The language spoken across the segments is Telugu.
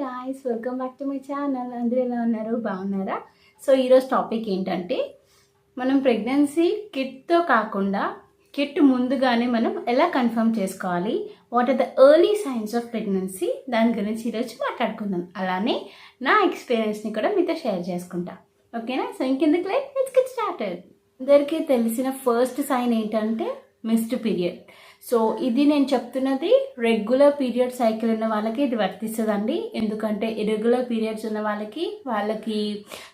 Guys welcome back to my channel అందరూ ఎలా ఉన్నారు? బాగున్నారా? సో ఈరోజు టాపిక్ ఏంటంటే మనం ప్రెగ్నెన్సీ కిట్తో కాకుండా కిట్ ముందుగానే మనం ఎలా కన్ఫర్మ్ చేసుకోవాలి? What are the early signs of pregnancy దాని గురించి ఈరోజు మాట్లాడుకుందాం. అలానే నా ఎక్స్పీరియన్స్ని కూడా మీతో షేర్ చేసుకుంటా. ఓకేనా సో ఇంకెందుకు లైక్ లెట్స్ గెట్ స్టార్టెడ్ అందరికీ తెలిసిన ఫస్ట్ సైన్ ఏంటంటే మిస్డ్ పీరియడ్ సో ఇది నేను చెప్తున్నది రెగ్యులర్ పీరియడ్ సైకిల్ ఉన్న వాళ్ళకి ఇది వర్తిస్తుందండి. ఎందుకంటే ఇరెగ్యులర్ పీరియడ్స్ ఉన్న వాళ్ళకి వాళ్ళకి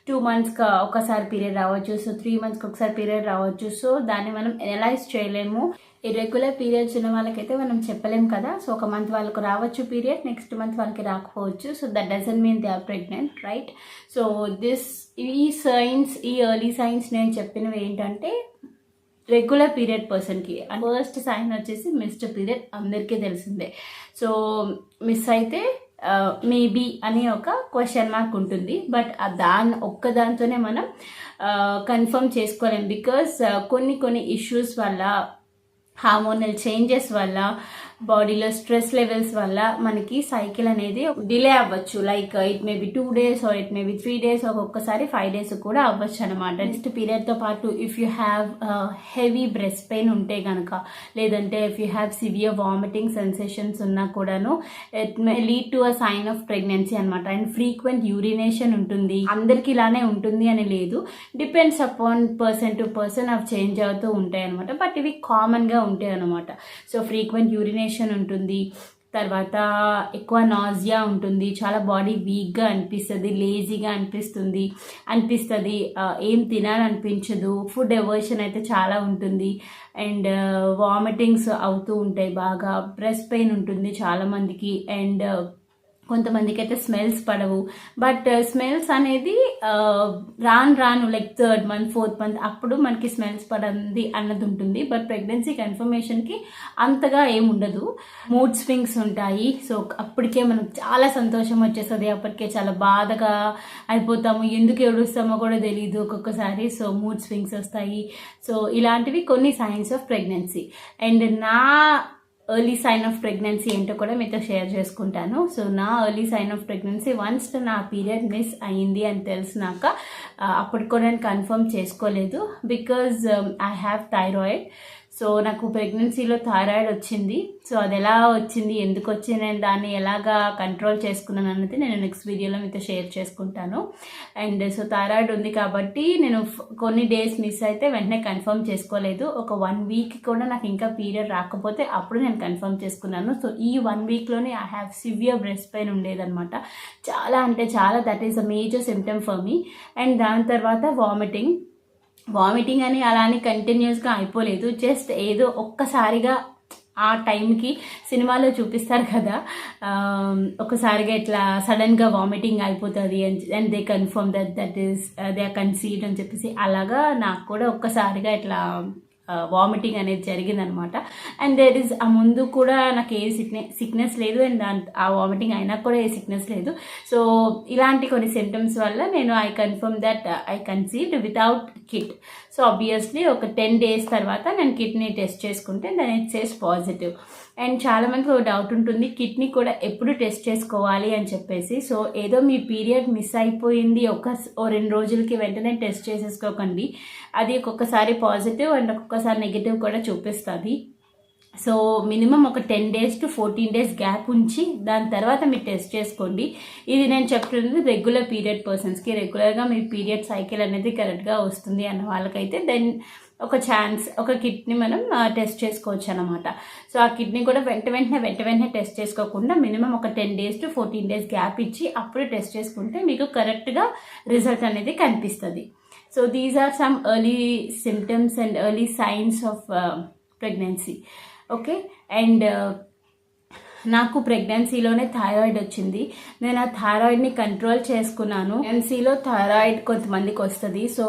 టూ మంత్స్కి ఒకసారి పీరియడ్ రావచ్చు సో త్రీ మంత్స్కి ఒకసారి పీరియడ్ రావచ్చు. సో దాన్ని మనం ఎనలైజ్ చేయలేము. ఇరెగ్యులర్ పీరియడ్స్ ఉన్న వాళ్ళకైతే మనం చెప్పలేం కదా. సో ఒక మంత్ వాళ్ళకు రావచ్చు పీరియడ్ నెక్స్ట్ మంత్ వాళ్ళకి రాకపోవచ్చు. So that doesn't mean they are pregnant right so this ఈ సైన్స్ ఈ ఎర్లీ సైన్స్ నేను చెప్పినవి ఏంటంటే రెగ్యులర్ పీరియడ్ పర్సన్కి ఫస్ట్ సైన్ వచ్చేసి మిస్డ్ పీరియడ్ అందరికీ తెలిసిందే. సో మిస్ అయితే మేబీ అని ఒక క్వశ్చన్ మార్క్ ఉంటుంది. బట్ దాని ఒక్క దాంతోనే మనం కన్ఫర్మ్ చేసుకోలేం. బికాస్ కొన్ని కొన్ని ఇష్యూస్ వల్ల హార్మోనల్ చేంజెస్ వల్ల బాడీలో స్ట్రెస్ లెవెల్స్ వల్ల మనకి సైకిల్ అనేది డిలే అవ్వచ్చు. Like it may be two days or it may be three days ఒక్కొక్కసారి ఫైవ్ డేస్ కూడా అవ్వచ్చు అనమాట నెక్స్ట్ పీరియడ్తో పాటు if you have heavy breast pain ఉంటే కనుక లేదంటే if you have severe vomiting sensations ఉన్నా కూడాను it may lead to a sign of pregnancy అనమాట అండ్ ఫ్రీక్వెంట్ యూరినేషన్ ఉంటుంది. అందరికి ఇలానే ఉంటుంది అని లేదు. Depends upon person to person అవి చేంజ్ అవుతూ ఉంటాయి అనమాట బట్ ఇవి కామన్గా ఉంటాయి అనమాట సో ఫ్రీక్వెంట్ యూరినేషన్ ఉంటుంది తర్వాత ఎక్కువ నాజియా ఉంటుంది చాలా బాడీ వీక్గా అనిపిస్తుంది లేజీగా అనిపిస్తుంది అనిపిస్తుంది ఏం తినాలనిపించదు ఫుడ్ ఎవర్షన్ అయితే చాలా ఉంటుంది అండ్ వామిటింగ్స్ అవుతూ ఉంటాయి బాగా బ్రెస్ట్ పెయిన్ ఉంటుంది చాలామందికి అండ్ కొంతమందికి అయితే స్మెల్స్ పడవు బట్ స్మెల్స్ uh, అనేది uh, రాను రాను like third month fourth month అప్పుడు మనకి స్మెల్స్ పడంది అన్నది ఉంటుంది. బట్ ప్రెగ్నెన్సీ కన్ఫర్మేషన్కి అంతగా ఏముండదు మూడ్ స్వింగ్స్ ఉంటాయి. సో అప్పటికే మనకు చాలా సంతోషం వచ్చేస్తుంది. అప్పటికే చాలా బాధగా అయిపోతాము. ఎందుకు ఏడుస్తామో కూడా తెలియదు ఒక్కొక్కసారి. సో మూడ్ స్వింగ్స్ వస్తాయి. సో ఇలాంటివి కొన్ని సైన్స్ ఆఫ్ ప్రెగ్నెన్సీ అండ్ నా ఎర్లీ సైన్ ఆఫ్ ప్రెగ్నెన్సీ ఏంటో కూడా మీతో షేర్ చేసుకుంటాను. సో నా early sign of pregnancy once నా పీరియడ్ మిస్ అయ్యింది అని తెలిసినాక అప్పుడు కూడా నేను కన్ఫర్మ్ చేసుకోలేదు. Because I have thyroid so నాకు ప్రెగ్నెన్సీలో థైరాయిడ్ వచ్చింది. సో అది ఎలా వచ్చింది ఎందుకు వచ్చింది నేను దాన్ని ఎలాగా కంట్రోల్ చేసుకున్నాను అన్నది నేను నెక్స్ట్ వీడియోలో మీతో షేర్ చేసుకుంటాను. అండ్ సో థైరాయిడ్ ఉంది కాబట్టి నేను కొన్ని డేస్ మిస్ అయితే వెంటనే కన్ఫర్మ్ చేసుకోలేదు. ఒక వన్ వీక్ కూడా నాకు ఇంకా పీరియడ్ రాకపోతే అప్పుడు నేను కన్ఫర్మ్ చేసుకున్నాను. సో ఈ one వీక్లోనే I have severe breast pain ఉండేదన్నమాట. చాలా అంటే చాలా that is a major symptom for me and దాని తర్వాత వామిటింగ్ వామిటింగ్ అని అలా అని కంటిన్యూస్గా అయిపోలేదు. జస్ట్ ఏదో ఒక్కసారిగా ఆ టైంకి సినిమాలో చూపిస్తారు కదా ఒకసారిగా ఇట్లా సడన్గా వామిటింగ్ అయిపోతుంది and they confirm that that is they conceived అని చెప్పేసి అలాగా నాకు కూడా ఒక్కసారిగా ఇట్లా వామిటింగ్ అనేది జరిగిందనమాట. అండ్ దేర్ ఇస్ ఆ ముందు కూడా నాకు ఏ సిక్నెస్ సిక్నెస్ లేదు అండ్ దాని ఆ వామిటింగ్ అయినా కూడా ఏ సిక్నెస్ లేదు. సో ఇలాంటి కొన్ని సిమ్టమ్స్ వల్ల నేను I confirm that I conceived without kit so obviously ఒక టెన్ డేస్ తర్వాత నేను కిడ్నీ టెస్ట్ చేసుకుంటే దాని ఇట్ సేస్ పాజిటివ్ అండ్ చాలా మందికి ఒక డౌట్ ఉంటుంది కిడ్నీ కూడా ఎప్పుడు టెస్ట్ చేసుకోవాలి అని చెప్పేసి. సో ఏదో మీ పీరియడ్ మిస్ అయిపోయింది ఒక ఓ రెండు రోజులకి వెంటనే టెస్ట్ చేసేసుకోకండి. అది ఒక్కొక్కసారి పాజిటివ్ అండ్ ఒక్కొక్కసారి నెగిటివ్ కూడా చూపిస్తుంది. సో మినిమం ఒక ten days to fourteen days gap ఉంచి దాని తర్వాత మీరు టెస్ట్ చేసుకోండి. ఇది నేను చెప్తున్నది రెగ్యులర్ పీరియడ్ పర్సన్స్కి రెగ్యులర్గా మీ పీరియడ్ సైకిల్ అనేది కరెక్ట్గా వస్తుంది అన్న వాళ్ళకైతే దెన్ ఒక ఛాన్స్ ఒక కిడ్నీ మనం టెస్ట్ చేసుకోవచ్చు అనమాట సో ఆ కిడ్నీ కూడా వెంట వెంటనే వెంట వెంటనే టెస్ట్ చేసుకోకుండా మినిమం ఒక ten days to fourteen days gap ఇచ్చి అప్పుడు టెస్ట్ చేసుకుంటే మీకు కరెక్ట్గా రిజల్ట్ అనేది కనిపిస్తుంది. So these are some and symptoms and of signs of pregnancy okay and నాకు ప్రెగ్నెన్సీలోనే థైరాయిడ్ వచ్చింది. నేను ఆ థైరాయిడ్ని కంట్రోల్ చేసుకున్నాను. ప్రెగ్నెన్సీలో థైరాయిడ్ కొంతమందికి వస్తుంది. సో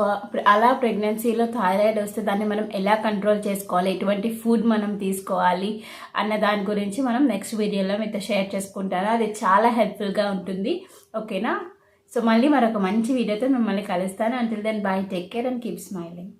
అలా ప్రెగ్నెన్సీలో థైరాయిడ్ వస్తే దాన్ని మనం ఎలా కంట్రోల్ చేసుకోవాలి? ఎటువంటి ఫుడ్ మనం తీసుకోవాలి? అన్న దాని గురించి మనం నెక్స్ట్ వీడియోలో మీతో షేర్ చేసుకుంటాను. అది చాలా హెల్ప్ఫుల్గా ఉంటుంది. ఓకేనా సో మళ్ళీ మరొక మంచి వీడియోతో మిమ్మల్ని కలుస్తాను. Until then bye take care and keep smiling